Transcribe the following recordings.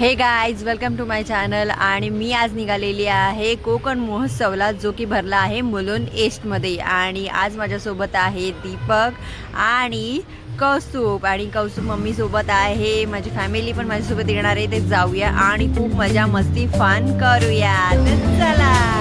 Hey guys welcome to my channel आणि मी आज निघालेली आहे कोकण महोत्सवला जो की भरला आहे मुलून एस्टमध्ये आणि आज माझ्यासोबत आहे दीपक आणि कौस्तुभ. आणि कौस्तुभ मम्मीसोबत आहे माझी फॅमिली पण माझ्यासोबत येणार आहे. ते जाऊया आणि खूप मजा मस्ती फन करूया. चला.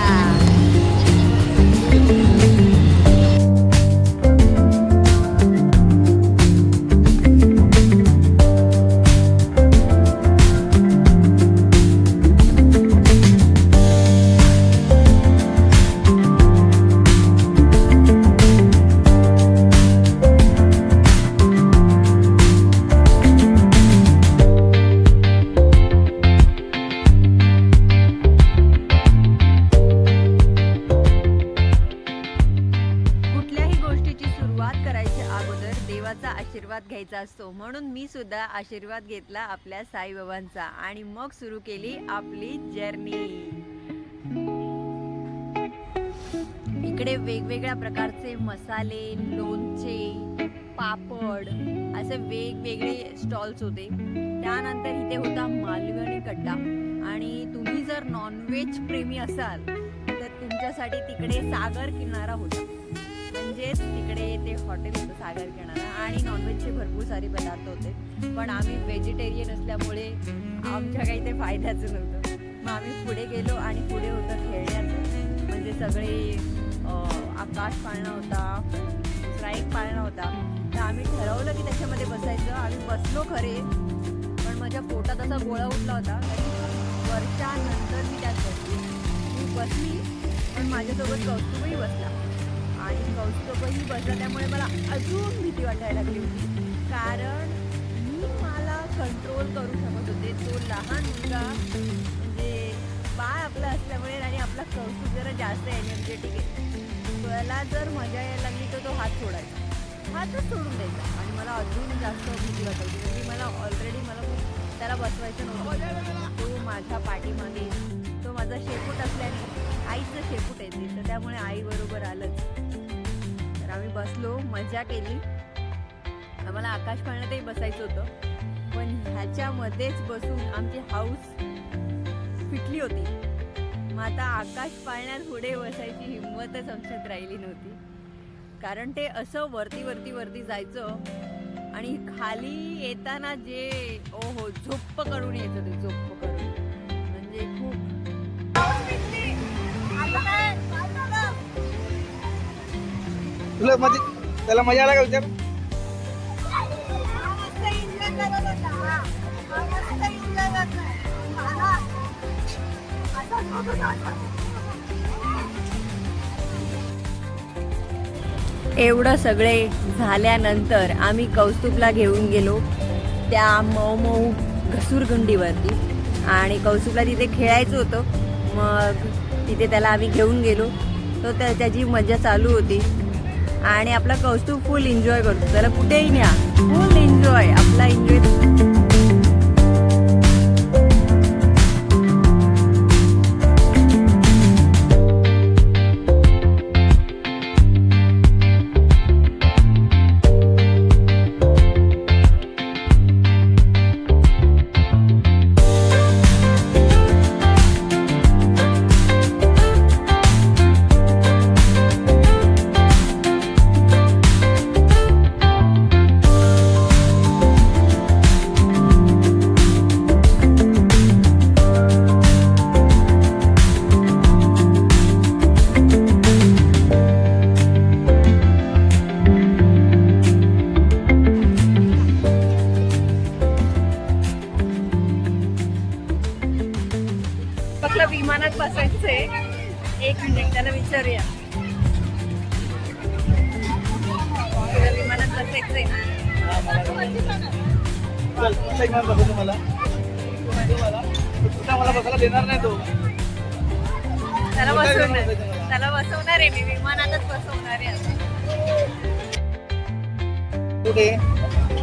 सुरुवात करायच्या अगोदर देवाचा आशीर्वाद घ्यायचा असतो. म्हणून मी सुद्धा आशीर्वाद घेतला आपल्या साईबाबांचा आणि मग सुरू केली आपली जर्नी. इकडे वेगवेगळ्या प्रकारचे मसाले लोणचे पापड असे वेगवेगळे स्टॉल्स होते. त्यानंतर इथे होता मालवणी कट्टा. आणि तुम्ही जर नॉनव्हेज प्रेमी असाल तर तुमच्यासाठी तिकडे सागर किनारा होता. म्हणजेच तिकडे ते हॉटेल होतं सागर किनारा आणि नॉनव्हेजचे भरपूर सारे पदार्थ होते. पण आम्ही व्हेजिटेरियन असल्यामुळे आमच्या काही ते फायद्याचं नव्हतं. मग आम्ही पुढे गेलो आणि पुढे होतं खेळण्याचं. म्हणजे सगळे आकाश पाळणा होता दुसरा एक पाळणा होता. तर आम्ही ठरवलं की त्याच्यामध्ये बसायचं. आम्ही बसलो खरे पण माझ्या पोटात असा गोळा उठला होता. वर्षानंतर मी त्यात बसली. मी बसली पण माझ्यासोबत कौतुकही बसला. आणि कौस्तुभही बसला. त्यामुळे मला अजून भीती वाटायला लागली होती. कारण मी मला कंट्रोल करू शकत होते. तो लहान मुलगा म्हणजे बाळ आपलं असल्यामुळे आणि आपला कौस्तुभ जरा जास्त एनर्जेटिक आहे. त्याला जर मजा यायला लागली तर तो हात सोडायचा. हातच सोडून द्यायचा. आणि मला अजून जास्त भीती वाटायची. म्हणजे मला ऑलरेडी मला त्याला बसवायचं नव्हतं. तो माझ्या पाठीमागे तो माझा शेपूट असल्याने आईचं शेपूट येते तर त्यामुळे आईबरोबर आलंच. बसलो मजा केली. आम्हाला आकाश पाळण्यातही बसायचं होतं. पण ह्याच्यामध्येच बसून आमची हाऊस फिटली होती. मग आता आकाश पाळण्यात पुढे बसायची हिंमतच आमच्यात राहिली नव्हती. कारण ते असं वरती वरती वरती जायचं आणि खाली येताना जे ओ हो झोप्प करून यायचं ते झोप्प करून. म्हणजे खूप तुला मजा त्याला मजा आला का विचार? एवढं सगळे झाल्यानंतर आम्ही कौस्तुभला घेऊन गेलो त्या मऊ मऊ घसुरगुंडीवरती आणि कौस्तुभला तिथे खेळायचं होतं. मग तिथे त्याला आम्ही घेऊन गेलो. तो त्या त्याची मजा चालू होती. आणि आपला कौस्तुभ फुल एन्जॉय करतो. त्याला कुठेही न्या. फुल एन्जॉय आपला एन्जॉय बसायचंय. एक मिनिट त्याला विचारूया. तुला विमानात बसायचंय. मला तुला मला बसायला देणार नाही तो त्याला बसवणार त्याला बसवणार आहे मी विमानातच बसवणार आहे. कुठे?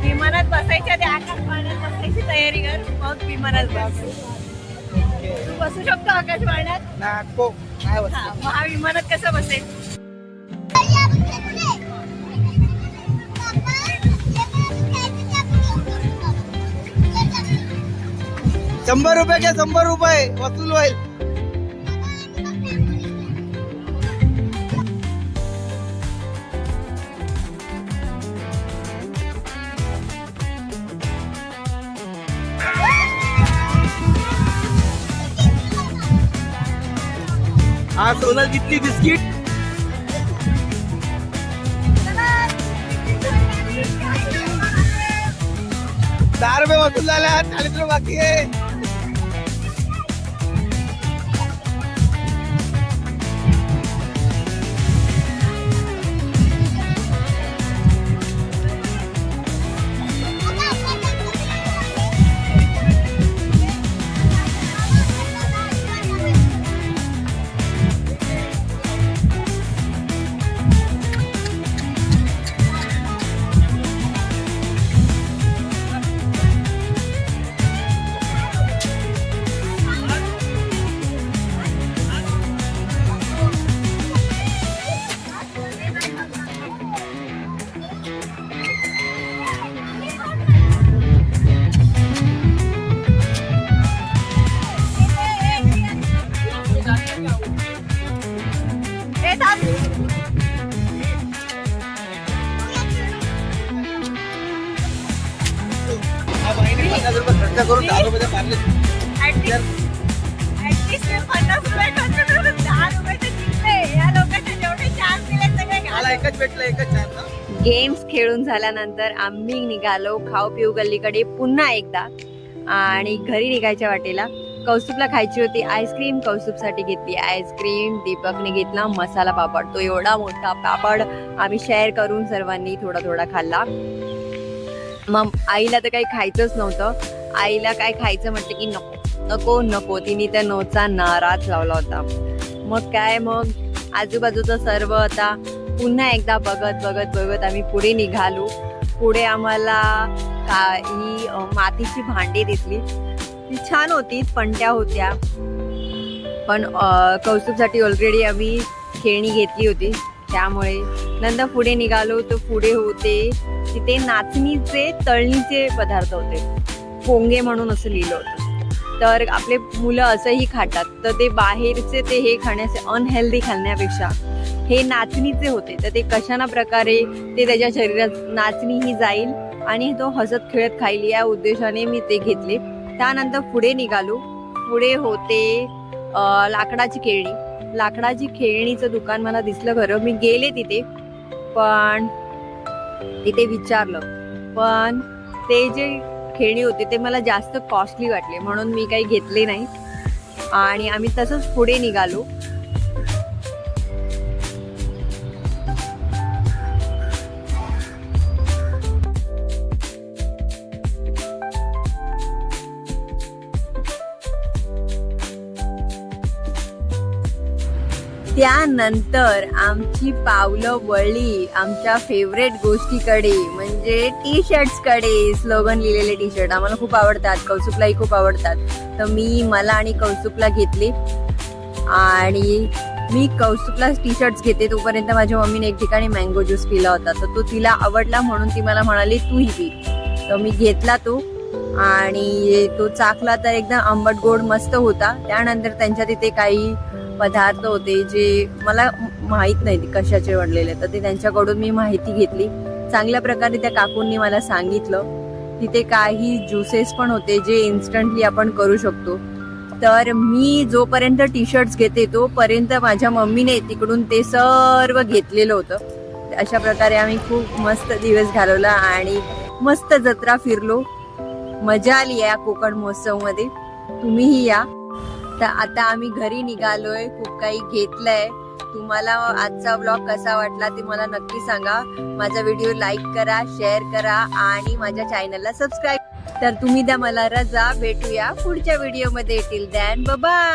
विमानात बसायच्या आधी आकाश पाळण्यात बसायची तयारी कर मग विमानात बस. तू बसू शकतो आकाश पाळण्यात नाको नाही हा मग हा विमानात कसं बसेल? शंभर रुपये घ्या शंभर रुपये. वसूल होईल. हा सोनल जितली बिस्किट. दहा रुपये वसूल झाल्या चाळीस रुपये बाकी आहे. सगळे मला घालवले. एकच भेटलं एकच चान्स ना गेम्स खेळून झाल्यानंतर आम्ही निघालो खाऊ पिऊ गल्लीकडे पुन्हा एकदा. आणि घरी निघायच्या वाटेला कौस्तुभला खायची होती. आईस्क्रीम कौस्तुभसाठी घेतली. आईस्क्रीम दीपकने घेतला. मसाला पापड. तो एवढा मोठा पापड आम्ही शेअर करून सर्वांनी थोडा थोडा खाल्ला. मग आईला तर काही खायचंच नव्हतं. आईला काय खायचं म्हटलं की नको. नको नको. तिने त्या नोचा नाराज लावला होता. मग काय मग? आजूबाजूचं सर्व आता पुन्हा एकदा बघत बघत बघत आम्ही पुढे निघालो. पुढे आम्हाला काही मातीची भांडी दिसली. ती छान होती पणत्या होत्या. पण अ, कौस्तुभसाठी ऑलरेडी आम्ही खेळणी घेतली होती. त्यामुळे नंतर पुढे निघालो तर पुढे होते. तिथे नाचणीचे तळणीचे पदार्थ होते. पोंगे म्हणून असं लिहिलं होतं. तर आपले मुलं असंही खातात. तर ते बाहेरचे ते हे खाण्याचे अनहेल्दी खाण्यापेक्षा हे नाचणीचे होते. तर ते कशाना प्रकारे ते त्याच्या शरीरात नाचणी ही जाईल आणि तो हसत खेळत खाईल या उद्देशाने मी ते घेतले. त्यानंतर पुढे निघालो. पुढे होते लाकडाची खेळणी. लाकडाची खेळणीचं दुकान मला दिसलं खरं. मी गेले तिथे पण तिथे विचारलं. पण ते जे खेळणी होती ते मला जास्त कॉस्टली वाटले म्हणून मी काही घेतले नाही आणि आम्ही तसंच पुढे निघालो. त्यानंतर आमची पावलं वळली आमच्या फेवरेट गोष्टीकडे म्हणजे टी शर्ट्सकडे स्लोगन लिहिलेले टी शर्ट आम्हाला खूप आवडतात कौसुकलाही खूप आवडतात. तर मी मला आणि कौसुकला घेतले. आणि मी कौस्तुकला टी शर्ट्स घेते तोपर्यंत माझ्या मम्मीने एक ठिकाणी मँगो ज्यूस पिला होता. तर तो तिला आवडला म्हणून ती मला म्हणाली तूही पी. तर मी घेतला तो. आणि तो चाकला तर एकदम आंबट गोड मस्त होता. त्यानंतर त्यांच्या तिथे काही पदार्थ होते जे मला माहीत नाही कशाचे बनलेले. तर ते त्यांच्याकडून मी माहिती घेतली. चांगल्या प्रकारे त्या काकूंनी मला सांगितलं. तिथे काही ज्युसेस पण होते जे इन्स्टंटली आपण करू शकतो. तर मी जोपर्यंत टी शर्ट्स घेते तोपर्यंत माझ्या मम्मीने तिकडून ते सर्व घेतलेलं होतं. अशा प्रकारे आम्ही खूप मस्त दिवस घालवला आणि मस्त जत्रा फिरलो. मजा आली या कोकण महोत्सवमध्ये. तुम्हीही या. तर आता आम्ही घरी निघालोय खूप काही घेतलंय. तुम्हाला आजचा ब्लॉग कसा वाटला ते मला नक्की सांगा. माझा व्हिडिओ लाईक करा शेअर करा आणि माझ्या चॅनलला सबस्क्राईब तर तुम्ही द्या मला रजा. भेटूया पुढच्या व्हिडिओमध्ये येतील दॅन बाबा